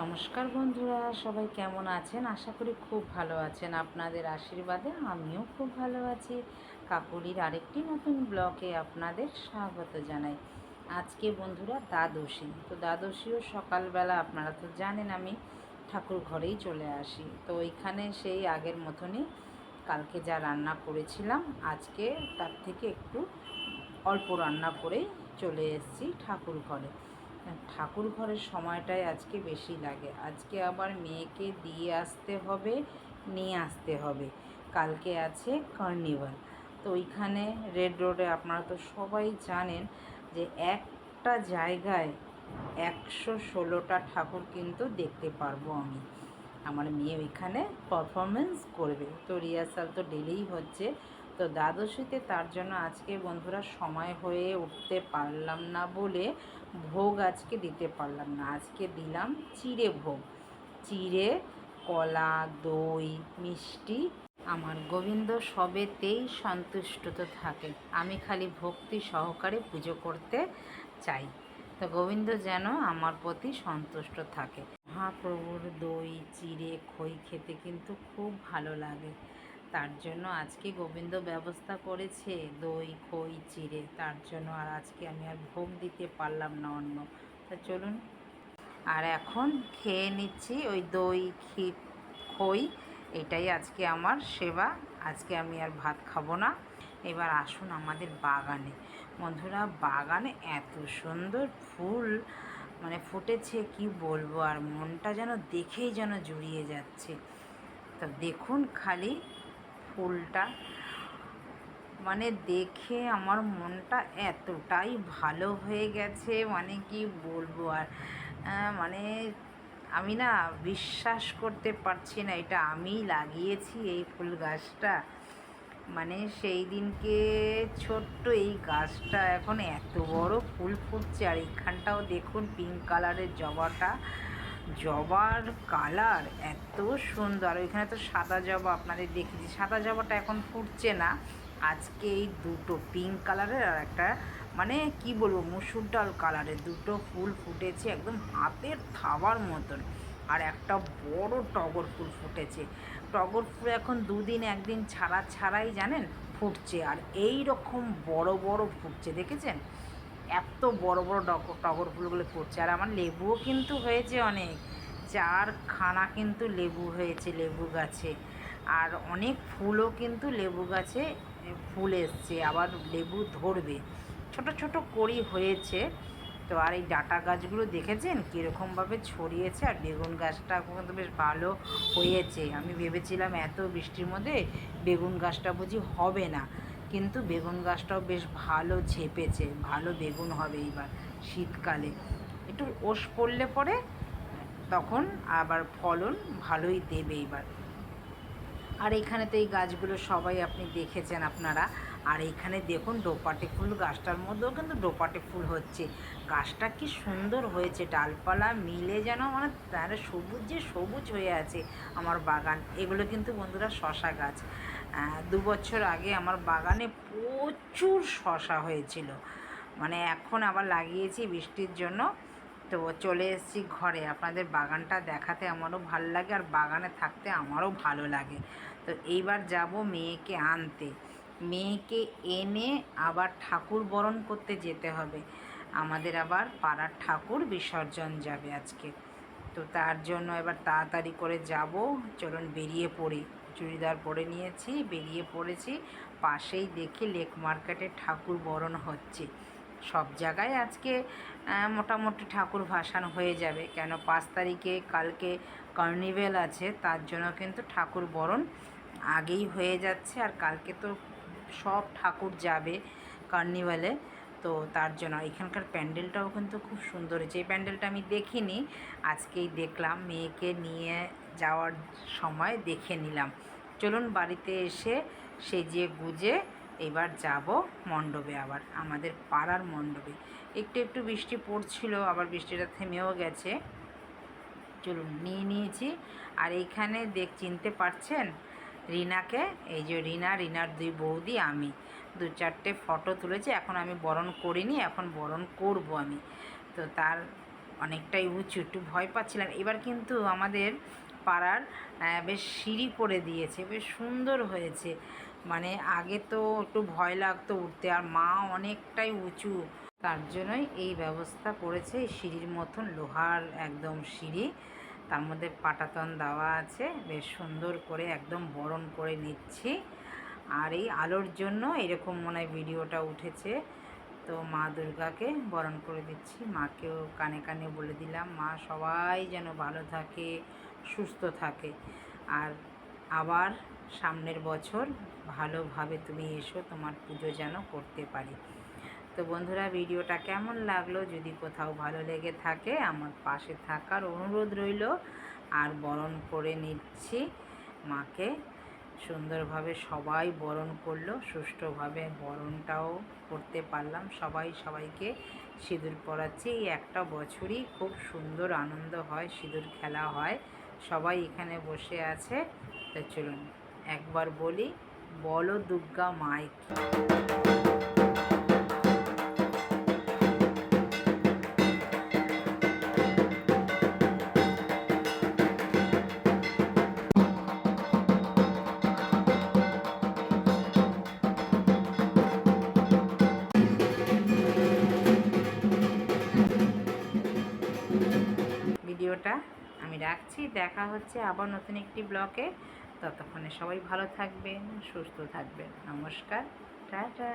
নমস্কার বন্ধুরা, সবাই কেমন আছেন? আশা করি খুব ভালো আছেন। আপনাদের আশীর্বাদে আমিও খুব ভালো আছি। কাকুলির আরেকটি নতুন ব্লকে আপনাদের স্বাগত জানাই। আজকে বন্ধুরা দ্বাদশী। তো দ্বাদশীও সকালবেলা, আপনারা তো জানেন আমি ঠাকুর ঘরেই চলে আসি। তো ওইখানে সেই আগের মতনই কালকে যা রান্না করেছিলাম, আজকে তার থেকে একটু অল্প রান্না করেই চলে এসেছি ঠাকুর ঘরে। ঠাকুর ঘরের সময়টাই আজকে বেশি লাগে। আজকে আবার মেয়েকে দিয়ে আসতে হবে, নিয়ে আসতে হবে। কালকে আছে কার্নিভাল। তো ওইখানে রেড রোডে আপনারা তো সবাই জানেন যে একটা জায়গায় একশো ষোলোটা ঠাকুর কিন্তু দেখতে পারব আমি। আমার মেয়ে ওইখানে পারফরমেন্স করবে। তো রিহার্সাল তো ডেলিই হচ্ছে। তো দ্বাদশীতে তার জন্য আজকে বন্ধুরা সময় হয়ে উঠতে পারলাম না বলে ভোগ আজকে দিতে পারলাম না। আজকে দিলাম চিড়ে ভোগ। চিড়ে, কলা, দই, মিষ্টি আমার গোবিন্দ সবেতেই সন্তুষ্ট তো থাকে। আমি খালি ভক্তি সহকারে পুজো করতে চাই। তো গোবিন্দ যেন আমার প্রতি সন্তুষ্ট থাকে। মহাপ্রভুর দই, চিড়ে, খই খেতে কিন্তু খুব ভালো লাগে। তার জন্য আজকে গোবিন্দ ব্যবস্থা করেছে, দই, খই চিড়ে তার জন্য আর আজকে আমি আর ভোগ দিতে পারলাম না অন্য। তা চলুন। আর এখন খেয়ে নিচ্ছি ওই দই খি খই, এটাই আজকে আমার সেবা। আজকে আমি আর ভাত খাব না। এবার আসুন আমাদের বাগানে। বন্ধুরা, বাগানে এত সুন্দর ফুল মানে ফুটেছে কি বলব? আর মনটা যেন দেখেই যেন জুড়িয়ে যাচ্ছে। তো দেখুন খালি ফুলটা। মানে দেখে আমার মনটা এতটাই ভালো হয়ে গেছে মানে কি বলব আর মানে আমি না বিশ্বাস করতে পারছি না, এটা আমি লাগিয়েছি এই ফুল গাছটা। মানে সেই দিনকে ছোট্ট এই গাছটা, এখন এত বড় ফুল ফুটছে, আর এইখানটাও দেখুন পিঙ্ক কালারের জবাটা। জবার কালার এত সুন্দর। ওইখানে তো সাদা জবা আপনাদের দেখেছি সাদা জবাটা এখন ফুটছে না। আজকে এই দুটো পিঙ্ক কালারের আর একটা মানে কি বলব, মুসুর ডাল কালারের দুটো ফুল ফুটেছে একদম হাতের থাবার মতন। আর একটা বড় টগর ফুল ফুটেছে। টগর ফুল এখন দুদিন একদিন ছাড়া ছাড়াই জানেন ফুটছে। আর এই রকম বড় বড় ফুটছে, দেখেছেন? এত বড় বড় টগর ফুলগুলো ফুটছে আর আমার লেবুও কিন্তু হয়েছে অনেক। চার খানা কিন্তু লেবু হয়েছে লেবু গাছে। আর অনেক ফুলও কিন্তু লেবু গাছে ফুল এসছে। আবার লেবু ধরবে। ছোট ছোট কড়ি হয়েছে। তো আর এই ডাটা গাছগুলো দেখেছেন? কীরকমভাবে ছড়িয়েছে? আর বেগুন গাছটা কিন্তু বেশ ভালো হয়েছে। আমি ভেবেছিলাম এত বৃষ্টির মধ্যে বেগুন গাছটা বুঝি হবে না। কিন্তু বেগুন গাছটাও বেশ ভালো ঝেপেছে, ভালো বেগুন হবে এইবার শীতকালে। একটু ওষ পড়লে পরে তখন আবার ফলন ভালোই দেবে এবার আর এখানে তো এই গাছগুলো সবাই আপনি দেখেছেন আপনারা। আর এইখানে দেখুন ডোপাটে ফুল, গাছটার মধ্যেও কিন্তু ডোপাটে ফুল হচ্ছে। গাছটা কি সুন্দর হয়েছে, ডালপালা মিলে যেন মানে তার সবুজ যে সবুজ হয়ে আছে আমার বাগান। এগুলো কিন্তু বন্ধুরা শশা গাছ। দু বছর আগে আমার বাগানে প্রচুর শশা হয়েছিল। মানে এখন আবার লাগিয়েছি বৃষ্টির জন্য। তো চলে এসেছি ঘরে। আপনাদের বাগানটা দেখাতে আমারও ভালো লাগে আর বাগানে থাকতে আমারও ভালো লাগে। তো এইবার যাব মেয়েকে আনতে। মেয়েকে এনে আবার ঠাকুর বরণ করতে যেতে হবে। আমাদের আবার পাড়ার ঠাকুর বিসর্জন যাবে আজকে। তো তার জন্য এবার তাড়াতাড়ি করে যাব। চলুন বেরিয়ে পড়ি। চুড়িদার পরে নিয়েছি, বেরিয়ে পড়েছি। পাশেই দেখি লেক মার্কেটে ঠাকুর বরণ হচ্ছে। সব জায়গায় আজকে মোটামুটি ঠাকুর ভাসান হয়ে যাবে। কেন পাঁচ তারিখে কালকে কার্নিভেল আছে, তার জন্য কিন্তু ঠাকুর বরণ আগেই হয়ে যাচ্ছে। আর কালকে তো সব ঠাকুর যাবে কার্নিভালে। তো তার জন্য। এখানকার প্যান্ডেলটাও কিন্তু খুব সুন্দর হয়েছে। এই প্যান্ডেলটা আমি দেখিনি, আজকেই দেখলাম, মেয়েকে নিয়ে যাওয়ার সময় দেখে নিলাম। চলুন বাড়িতে এসে সেজিয়ে গুজে এবার যাব মণ্ডপে আবার, আমাদের পাড়ার মণ্ডপে। একটু একটু বৃষ্টি পড়ছিল, আবার বৃষ্টিটা থেমেও গেছে। চলুন, নিয়ে নিয়েছি। আর এইখানে দেখ, চিনতে পারছেন? রিনাকে? এই যে রিনা, রিনার দুই বৌদি, আমি। দু চারটে ফটো তুলেছি, এখন আমি বরণ করিনি, এখন বরণ করব আমি। তো তার অনেকটাই উঁচু, একটু ভয় পাচ্ছিলাম। এবার কিন্তু আমাদের পাড়ার বেশ সিঁড়ি করে দিয়েছে, বেশ সুন্দর হয়েছে। মানে আগে তো একটু ভয় লাগতো উঠতে, আর মা অনেকটাই উঁচু। তার জন্যই এই ব্যবস্থা করেছে সিঁড়ির মতন, লোহার একদম সিঁড়ি। তার মধ্যে পাটাতন দেওয়া আছে, বেশ সুন্দর করে একদম বরণ করে নিচ্ছি। আর এই আলোর জন্য এরকম মনে হয় ভিডিওটা উঠেছে। তো মা দুর্গাকে বরণ করে দিচ্ছি। মাকেও কানে কানে বলে দিলাম, মা সবাই যেন ভালো থাকে, সুস্থ থাকে। আর আবার সামনের বছর ভালোভাবে তুমি এসো, তোমার পুজো যেন করতে পারি। তো বন্ধুরা, ভিডিওটা কেমন লাগল? যদি কোথাও ভালো লেগে থাকে, আমার পাশে থাকার অনুরোধ রইল। আর বরণ করে নিচ্ছি মাকে। সুন্দরভাবে সবাই বরণ করল, সুষ্ঠুভাবে বরণটাও করতে পারলাম। সবাই সবাইকে সিঁদুর পরাচ্ছে। এই একটা বছরই খুব সুন্দর আনন্দ হয়, সিঁদুর খেলা হয়। সবাই এখানে বসে আছে। তো চলুন, একবার বলি, বলো দুর্গা মাইক। ভিডিওটা আমি রাখছি। দেখা হচ্ছে আবার নতুন একটি ব্লকে ততক্ষণে সবাই ভালো থাকবেন, সুস্থ থাকবেন। নমস্কার, টাটা।